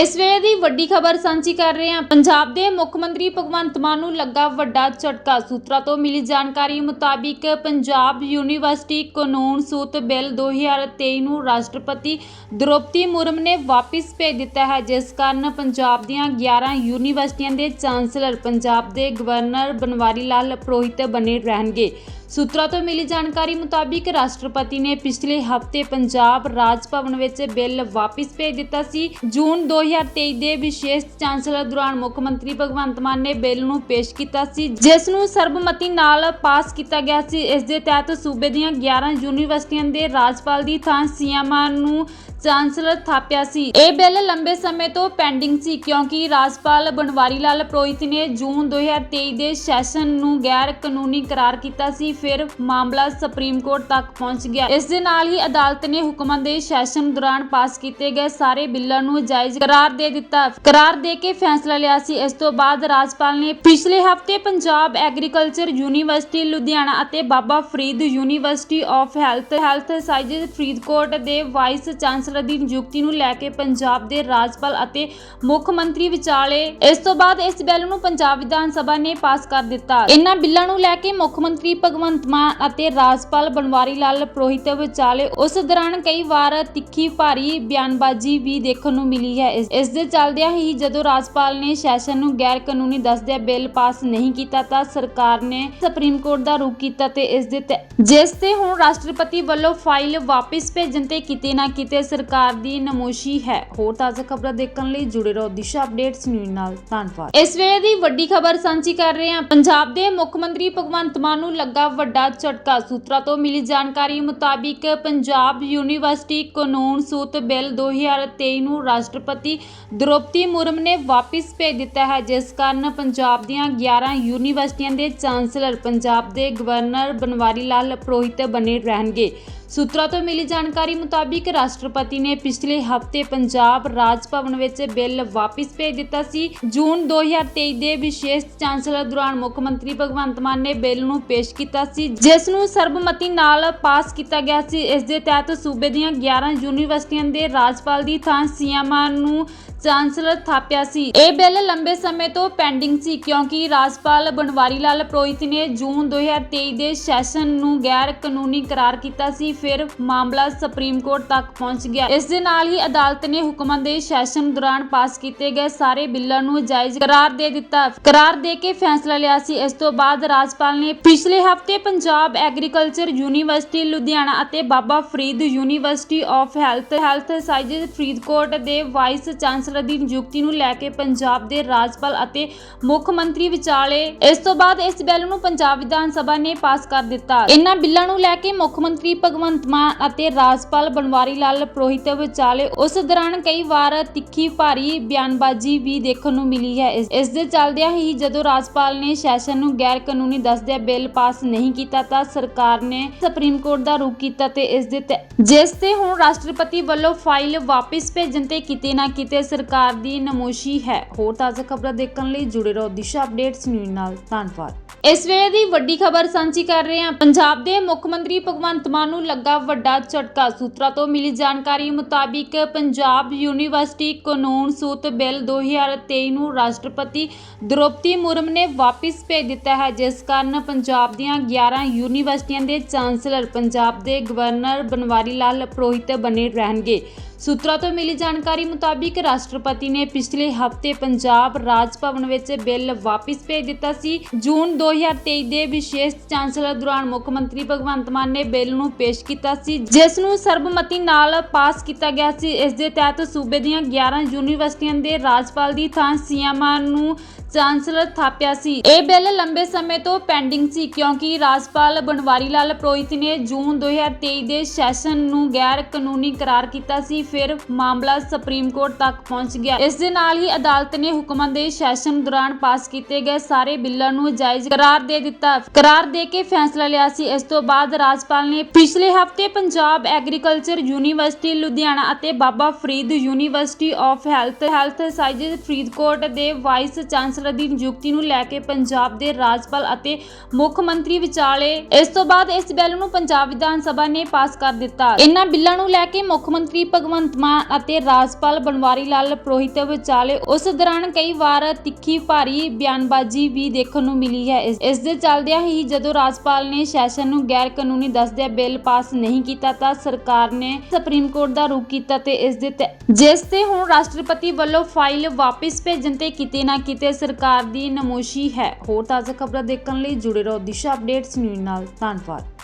ਇਸ ਵੇਲੇ ਦੀ ਵੱਡੀ ਖਬਰ ਸਾਂਝੀ ਕਰ ਰਹੇ ਹਾਂ। ਪੰਜਾਬ ਦੇ ਮੁੱਖ ਮੰਤਰੀ ਭਗਵੰਤ ਮਾਨ ਨੂੰ ਲੱਗਾ ਵੱਡਾ ਝਟਕਾ। ਸੂਤਰਾਂ ਤੋਂ ਮਿਲੀ ਜਾਣਕਾਰੀ ਮੁਤਾਬਿਕ ਪੰਜਾਬ ਯੂਨੀਵਰਸਿਟੀ ਕਾਨੂੰਨ ਸੂਤ ਬਿੱਲ 2023 ਨੂੰ ਰਾਸ਼ਟਰਪਤੀ ਦ੍ਰੋਪਦੀ ਮੁਰਮ ਨੇ ਵਾਪਿਸ ਭੇਜ ਦਿੱਤਾ ਹੈ, ਜਿਸ ਕਾਰਨ ਪੰਜਾਬ ਦੀਆਂ 11 ਯੂਨੀਵਰਸਿਟੀਆਂ ਦੇ ਚਾਂਸਲਰ ਪੰਜਾਬ ਦੇ ਗਵਰਨਰ ਬਨਵਾਰੀ ਲਾਲ ਪੁਰੋਹਿਤ ਬਣੇ ਰਹਿਣਗੇ। ਸੂਤਰਾਂ ਤੋਂ ਮਿਲੀ ਜਾਣਕਾਰੀ ਮੁਤਾਬਿਕ ਰਾਸ਼ਟਰਪਤੀ ਨੇ ਪਿਛਲੇ ਹਫ਼ਤੇ ਪੰਜਾਬ ਰਾਜ ਭਵਨ ਵਿੱਚ ਬਿੱਲ ਵਾਪਿਸ ਭੇਜ ਦਿੱਤਾ ਸੀ। ਜੂਨ 2023 ਦੇ ਵਿਸ਼ੇਸ਼ ਚਾਂਸਲਰ ਦੌਰਾਨ ਮੁੱਖ ਮੰਤਰੀ ਭਗਵੰਤ ਮਾਨ ਨੇ ਬਿੱਲ ਨੂੰ ਪੇਸ਼ ਕੀਤਾ ਸੀ, ਜਿਸ ਨੂੰ ਸਰਬਮਤੀ ਨਾਲ ਪਾਸ ਕੀਤਾ ਗਿਆ ਸੀ। ਇਸ ਦੇ ਤਹਿਤ ਸੂਬੇ ਦੀਆਂ 11 ਯੂਨੀਵਰਸਿਟੀਆਂ ਦੇ ਰਾਜਪਾਲ ਦੀ ਥਾਂ ਸੀਐਮਆਰ ਨੂੰ ਚਾਂਸਲਰ ਥਾਪਿਆ ਸੀ। ਇਹ ਬਿੱਲ ਲੰਬੇ ਸਮੇਂ ਤੋਂ ਪੈਂਡਿੰਗ ਸੀ ਕਿਉਂਕਿ ਰਾਜਪਾਲ ਬਨਵਾਰੀ ਲਾਲ ਪ੍ਰੋਹਿਤ ਨੇ ਜੂਨ 2023 ਦੇ ਸੈਸ਼ਨ ਨੂੰ ਗੈਰ ਕਾਨੂੰਨੀ ਕਰਾਰ ਕੀਤਾ ਸੀ, ਫਿਰ ਮਾਮਲਾ ਸੁਪਰੀਮ ਕੋਰਟ ਤੱਕ ਪਹੁੰਚ ਗਿਆ। ਇਸ ਦੇ ਨਾਲ ਹੀ ਅਦਾਲਤ ਨੇ ਹੁਕਮਾਂ ਦੇ ਸੈਸ਼ਨ ਦੌਰਾਨ ਪਾਸ ਕੀਤੇ ਗਏ ਸਾਰੇ ਬਿੱਲਾਂ ਨੂੰ ਜਾਇਜ਼ ਕਰਾਰ ਦੇ ਦਿੱਤਾ। ਕਰਾਰ ਦੇ ਕੇ ਫੈਸਲਾ ਲਿਆ ਸੀ। ਇਸ ਤੋਂ ਬਾਅਦ ਰਾਜਪਾਲ ਨੇ ਪਿਛਲੇ ਹਫ਼ਤੇ ਪੰਜਾਬ ਐਗਰੀਕਲਚਰ ਯੂਨੀਵਰਸਿਟੀ, ਲੁਧਿਆਣਾ ਅਤੇ Baba Farid university of health health sciences Faridkot ਦੇ ਵਾਈਸ ਚਾਂਸਲਰ ਦੀ ਨਿਯੁਕਤੀ ਨੂੰ ਲੈ ਕੇ ਪੰਜਾਬ ਦੇ ਰਾਜਪਾਲ ਅਤੇ ਮੁੱਖ ਮੰਤਰੀ ਵਿਚਾਲੇ ਇਸ ਤੋਂ ਬਾਅਦ ਇਸ ਬਿੱਲ ਨੂੰ ਪੰਜਾਬ ਵਿਧਾਨ ਸਭਾ ਨੇ ਪਾਸ ਕਰ ਦਿੱਤਾ। ਇਹਨਾਂ ਬਿੱਲਾਂ ਨੂੰ ਲੈ ਕੇ ਮੁੱਖ ਮੰਤਰੀ ਭਗਵੰਤ ਮਾਨ ਅਤੇ ਰਾਜਪਾਲ ਬਨਵਾਰੀ ਲਾਲ ਪ੍ਰੋਹਿਤ ਵਿਚਾਲੇ ਉਸ ਦੌਰਾਨ ਕਈ ਵਾਰ ਤਿੱਖੀ ਭਾਰੀ ਬਿਆਨਬਾਜ਼ੀ ਵੀ ਦੇਖਣ ਨੂੰ ਮਿਲੀ ਹੈ। ਇਸ ਦੇ ਚੱਲਦਿਆਂ ਹੀ ਜਦੋਂ ਰਾਜਪਾਲ ਨੇ ਸੈਸ਼ਨ ਨੂੰ ਗੈਰ ਕਾਨੂੰਨੀ ਦੱਸਦਿਆਂ ਬਿੱਲ ਪਾਸ ਨਹੀਂ ਕੀਤਾ ਤਾਂ ਸਰਕਾਰ ਨੇ ਸੁਪਰੀਮ ਕੋਰਟ ਦਾ ਰੁਖ ਕੀਤਾ ਤੇ ਇਸ ਦੇ ਜਿਸ ਤੇ ਹੁਣ ਰਾਸ਼ਟਰਪਤੀ ਵੱਲੋਂ ਫਾਈਲ ਵਾਪਿਸ ਭੇਜਣ ਤੇ ਕਿਤੇ ਨਾ ਕਿਤੇ ਸਰਕਾਰ ਦੀ ਨਮੋਸ਼ੀ ਹੈ। ਹੋਰ ਤਾਜ਼ਾ ਖਬਰਾਂ ਦੇਖਣ ਲਈ ਜੁੜੇ ਰਹੋ ਦਿਸ਼ਾ ਅਪਡੇਟਸ ਨਿਊਜ਼ ਨਾਲ। ਧੰਨਵਾਦ। ਇਸ ਵੇਲੇ ਦੀ ਵੱਡੀ ਖਬਰ ਸਾਂਝੀ ਕਰ ਰਹੇ ਹਾਂ। ਪੰਜਾਬ ਦੇ ਮੁੱਖ ਮੰਤਰੀ ਭਗਵੰਤ ਮਾਨ ਨੂੰ ਲੱਗਾ ਵੱਡਾ ਝਟਕਾ। ਸੂਤਰਾਂ ਤੋਂ ਮਿਲੀ ਜਾਣਕਾਰੀ ਮੁਤਾਬਿਕ ਪੰਜਾਬ ਯੂਨੀਵਰਸਿਟੀ ਕਾਨੂੰਨ ਸੂਤ ਬਿੱਲ 2023 ਨੂੰ ਰਾਸ਼ਟਰਪਤੀ ਦ੍ਰੋਪਦੀ ਮੁਰਮ ਨੇ ਵਾਪਿਸ ਭੇਜ ਦਿੱਤਾ ਹੈ, ਜਿਸ ਕਾਰਨ ਪੰਜਾਬ ਦੀਆਂ 11 ਯੂਨੀਵਰਸਿਟੀਆਂ ਦੇ ਚਾਂਸਲਰ ਪੰਜਾਬ ਦੇ ਗਵਰਨਰ ਬਨਵਾਰੀ ਲਾਲ ਪੁਰੋਹਿਤ ਬਣੇ ਰਹਿਣਗੇ। ਸੂਤਰਾਂ ਤੋਂ ਮਿਲੀ ਜਾਣਕਾਰੀ ਮੁਤਾਬਿਕ ਰਾਸ਼ਟਰਪਤੀ ਨੇ ਪਿਛਲੇ ਹਫ਼ਤੇ ਪੰਜਾਬ ਰਾਜ ਭਵਨ ਵਿੱਚ ਬਿੱਲ ਵਾਪਿਸ ਭੇਜ ਦਿੱਤਾ ਸੀ। ਜੂਨ 2023 ਦੇ ਵਿਸ਼ੇਸ਼ ਚਾਂਸਲਰ ਦੌਰਾਨ ਮੁੱਖ ਮੰਤਰੀ ਭਗਵੰਤ ਮਾਨ ਨੇ ਬਿੱਲ ਨੂੰ ਪੇਸ਼ ਕੀਤਾ ਸੀ, ਜਿਸ ਨੂੰ ਸਰਬਮਤੀ ਨਾਲ ਪਾਸ ਕੀਤਾ ਗਿਆ ਸੀ। ਇਸ ਦੇ ਤਹਿਤ ਸੂਬੇ ਦੀਆਂ 11 ਯੂਨੀਵਰਸਿਟੀਆਂ ਦੇ ਰਾਜਪਾਲ ਦੀ ਥਾਂ ਸੀਐਮਆਰ ਨੂੰ ਚਾਂਸਲਰ ਥਾਪਿਆ ਸੀ। ਇਹ ਬਿੱਲ ਲੰਬੇ ਸਮੇਂ ਤੋਂ ਪੈਂਡਿੰਗ ਸੀ ਕਿਉਂਕਿ ਰਾਜਪਾਲ ਬਨਵਾਰੀ ਲਾਲ ਪ੍ਰੋਹਿਤ ਨੇ ਜੂਨ 2023 ਦੇ ਸੈਸ਼ਨ ਨੂੰ ਗੈਰ ਕਾਨੂੰਨੀ ਕਰਾਰ ਕੀਤਾ ਸੀ, ਫਿਰ ਮਾਮਲਾ ਸੁਪਰੀਮ ਕੋਰਟ ਤੱਕ ਪਹੁੰਚ ਗਿਆ। ਇਸ ਦੇ ਨਾਲ ਹੀ ਅਦਾਲਤ ਨੇ ਹੁਕਮਾਂ ਦੇ ਸੈਸ਼ਨ ਦੌਰਾਨ ਪਾਸ ਕੀਤੇ ਗਏ ਸਾਰੇ ਬਿੱਲਾਂ ਨੂੰ ਜਾਇਜ਼ ਕਰਾਰ ਦੇ ਦਿੱਤਾ। ਕਰਾਰ ਦੇ ਕੇ ਫੈਸਲਾ ਲਿਆ ਸੀ। ਇਸ ਤੋਂ ਬਾਅਦ ਰਾਜਪਾਲ ਨੇ ਪਿਛਲੇ ਹਫ਼ਤੇ ਪੰਜਾਬ ਐਗਰੀਕਲਚਰ ਯੂਨੀਵਰਸਿਟੀ, ਲੁਧਿਆਣਾ ਅਤੇ Baba Farid university of health health sciences Faridkot ਦੇ ਵਾਈਸ ਚਾਂਸਲਰ ਦੀ ਨਿਯੁਕਤੀ ਨੂੰ ਲੈ ਕੇ ਪੰਜਾਬ ਦੇ ਰਾਜਪਾਲ ਅਤੇ ਮੁੱਖ ਮੰਤਰੀ ਵਿਚਾਲੇ ਇਸ ਤੋਂ ਬਾਅਦ ਇਸ ਬਿੱਲ ਨੂੰ ਪੰਜਾਬ ਵਿਧਾਨ ਸਭਾ ਨੇ ਪਾਸ ਕਰ ਦਿੱਤਾ। ਇਹਨਾਂ ਬਿੱਲਾਂ ਨੂੰ ਲੈ ਕੇ ਮੁੱਖ ਮੰਤਰੀ ਭਗਵੰਤ ਮਾਨ ਅਤੇ ਰਾਜਪਾਲ ਬਨਵਾਰੀ ਲਾਲ ਪ੍ਰੋਹਿਤ ਵਿਚਾਲੇ ਉਸ ਦੌਰਾਨ ਕਈ ਵਾਰ ਤਿੱਖੀ ਭਾਰੀ ਬਿਆਨਬਾਜ਼ੀ ਵੀ ਦੇਖਣ ਨੂੰ ਮਿਲੀ ਹੈ। ਇਸ ਦੇ ਚੱਲਦਿਆਂ ਹੀ ਜਦੋਂ ਰਾਜਪਾਲ ਨੇ ਸੈਸ਼ਨ ਨੂੰ ਗੈਰ ਕਾਨੂੰਨੀ ਦੱਸਦਿਆਂ ਬਿੱਲ ਪਾਸ ਨਹੀਂ ਕੀਤਾ ਤਾਂ ਸਰਕਾਰ ਨੇ ਸੁਪਰੀਮ ਕੋਰਟ ਦਾ ਰੁਖ ਕੀਤਾ ਤੇ ਇਸ ਦੇ ਜਿਸ ਤੇ ਹੁਣ ਰਾਸ਼ਟਰਪਤੀ ਵੱਲੋਂ ਫਾਈਲ ਵਾਪਿਸ ਭੇਜਣ ਤੇ ਕਿਤੇ ਨਾ ਕਿਤੇ ਸਰਕਾਰ ਦੀ ਨਮੋਸ਼ੀ ਹੈ। ਹੋਰ ਤਾਜ਼ਾ ਖਬਰਾਂ ਦੇਖਣ ਲਈ ਜੁੜੇ ਰਹੋ ਦਿਸ਼ਾ ਅਪਡੇਟਸ ਨਿਊਜ਼ ਨਾਲ। ਧੰਨਵਾਦ। ਇਸ ਵੇਲੇ ਦੀ ਵੱਡੀ ਖਬਰ ਸਾਂਝੀ ਕਰ ਰਹੇ ਹਾਂ। ਪੰਜਾਬ ਦੇ ਮੁੱਖ ਮੰਤਰੀ ਭਗਵੰਤ ਮਾਨ ਨੂੰ ਲੱਗਾ ਵੱਡਾ ਝਟਕਾ। ਸੂਤਰਾਂ ਤੋਂ ਮਿਲੀ ਜਾਣਕਾਰੀ ਮੁਤਾਬਿਕ ਪੰਜਾਬ ਯੂਨੀਵਰਸਿਟੀ ਕਾਨੂੰਨ ਸੂਤ ਬਿੱਲ 2023 ਨੂੰ ਰਾਸ਼ਟਰਪਤੀ ਦ੍ਰੋਪਦੀ ਮੁਰਮ ਨੇ ਵਾਪਿਸ ਭੇਜ ਦਿੱਤਾ ਹੈ, ਜਿਸ ਕਾਰਨ ਪੰਜਾਬ ਦੀਆਂ 11 ਯੂਨੀਵਰਸਿਟੀਆਂ ਦੇ ਚਾਂਸਲਰ ਪੰਜਾਬ ਦੇ ਗਵਰਨਰ ਬਨਵਾਰੀ ਲਾਲ ਪ੍ਰੋਹਿਤ ਬਣੇ ਰਹਿਣਗੇ। ਸੂਤਰਾਂ ਤੋਂ ਮਿਲੀ ਜਾਣਕਾਰੀ ਮੁਤਾਬਿਕ ਰਾਸ਼ਟਰਪਤੀ ਨੇ ਪਿਛਲੇ ਹਫ਼ਤੇ ਪੰਜਾਬ ਰਾਜ ਭਵਨ ਵਿੱਚ ਬਿੱਲ ਵਾਪਿਸ ਭੇਜ ਦਿੱਤਾ ਸੀ। ਜੂਨ 2023 ਦੇ ਵਿਸ਼ੇਸ਼ ਚਾਂਸਲਰ ਦੌਰਾਨ ਮੁੱਖ ਮੰਤਰੀ ਭਗਵੰਤ ਮਾਨ ਨੇ ਬਿੱਲ ਨੂੰ ਪੇਸ਼ ਕੀਤਾ ਸੀ, ਜਿਸ ਨੂੰ ਸਰਬਮਤੀ ਨਾਲ ਪਾਸ ਕੀਤਾ ਗਿਆ ਸੀ। ਇਸ ਦੇ ਤਹਿਤ ਸੂਬੇ ਦੀਆਂ 11 ਯੂਨੀਵਰਸਿਟੀਆਂ ਦੇ ਰਾਜਪਾਲ ਦੀ ਥਾਂ ਸੀਐਮਆਰ ਨੂੰ ਚਾਂਸਲਰ ਥਾਪਿਆ ਸੀ। ਇਹ ਬਿੱਲ ਲੰਬੇ ਸਮੇਂ ਤੋਂ ਪੈਂਡਿੰਗ ਸੀ ਕਿਉਂਕਿ ਰਾਜਪਾਲ ਬਨਵਾਰੀ ਲਾਲ ਪ੍ਰੋਹਿਤ ਨੇ ਜੂਨ 2023 ਦੇ ਸੈਸ਼ਨ ਨੂੰ ਗੈਰ ਕਾਨੂੰਨੀ ਕਰਾਰ ਕੀਤਾ ਸੀ, ਫਿਰ ਮਾਮਲਾ ਸੁਪਰੀਮ ਕੋਰਟ ਤੱਕ ਪਹੁੰਚ ਗਿਆ। ਇਸ ਦੇ ਨਾਲ ਹੀ ਅਦਾਲਤ ਨੇ ਹੁਕਮਾਂ ਦੇ ਸੈਸ਼ਨ ਦੌਰਾਨ ਪਾਸ ਕੀਤੇ ਗਏ ਸਾਰੇ ਬਿੱਲਾਂ ਨੂੰ ਜਾਇਜ਼ ਕਰਾਰ ਦੇ ਦਿੱਤਾ। ਕਰਾਰ ਦੇ ਕੇ ਫੈਸਲਾ ਲਿਆ ਸੀ। ਇਸ ਤੋਂ ਬਾਅਦ ਰਾਜਪਾਲ ਨੇ ਪਿਛਲੇ ਹਫ਼ਤੇ ਪੰਜਾਬ ਐਗਰੀਕਲਚਰ ਯੂਨੀਵਰਸਿਟੀ, ਲੁਧਿਆਣਾ ਅਤੇ Baba Farid university of health health sciences Faridkot ਦੇ ਵਾਈਸ ਚਾਂਸਲਰ ਚਾਂਸਲਰ ਦੀ ਨਿਯੁਕਤੀ ਨੂੰ ਲੈ ਕੇ ਪੰਜਾਬ ਦੇ ਰਾਜਪਾਲ ਅਤੇ ਮੁੱਖ ਮੰਤਰੀ ਵਿਚਾਲੇ ਇਸ ਤੋਂ ਬਾਅਦ ਇਸ ਬਿੱਲ ਨੂੰ ਪੰਜਾਬ ਵਿਧਾਨ ਸਭਾ ਨੇ ਪਾਸ ਕਰ ਦਿੱਤਾ। ਇਹਨਾਂ ਬਿੱਲਾਂ ਨੂੰ ਲੈ ਕੇ ਮੁੱਖ ਮੰਤਰੀ ਭਗਵੰਤ ਮਾਨ ਅਤੇ ਰਾਜਪਾਲ ਬਨਵਾਰੀ ਲਾਲ ਪ੍ਰੋਹਿਤ ਵਿਚਾਲੇ ਉਸ ਦੌਰਾਨ ਕਈ ਵਾਰ ਤਿੱਖੀ ਭਾਰੀ ਬਿਆਨਬਾਜ਼ੀ ਵੀ ਦੇਖਣ ਨੂੰ ਮਿਲੀ ਹੈ। ਇਸ- ਦੇ ਚੱਲਦਿਆਂ ਹੀ ਜਦੋਂ ਰਾਜਪਾਲ ਨੇ ਸੈਸ਼ਨ ਨੂੰ ਗੈਰ ਕਾਨੂੰਨੀ ਦੱਸਦਿਆਂ ਬਿੱਲ ਪਾਸ ਨਹੀਂ ਕੀਤਾ ਤਾਂ ਸਰਕਾਰ ਨੇ ਸੁਪਰੀਮ ਕੋਰਟ ਦਾ ਰੁਖ ਕੀਤਾ ਤੇ ਇਸ ਦੇ ਜਿਸ ਤੇ ਹੁਣ ਰਾਸ਼ਟਰਪਤੀ ਵੱਲੋਂ ਫਾਈਲ ਵਾਪਸ ਭੇਜਣ ਤੇ ਕਿਤੇ ਨਾ ਕਿਤੇ ਸਰਕਾਰ ਦੀ ਨਮੋਸ਼ੀ ਹੈ। ਹੋਰ ਤਾਜ਼ਾ ਖਬਰਾਂ ਦੇਖਣ ਲਈ ਜੁੜੇ ਰਹੋ ਦਿਸ਼ਾ ਅਪਡੇਟਸ ਨਿਊਜ਼ ਨਾਲ। ਧੰਨਵਾਦ।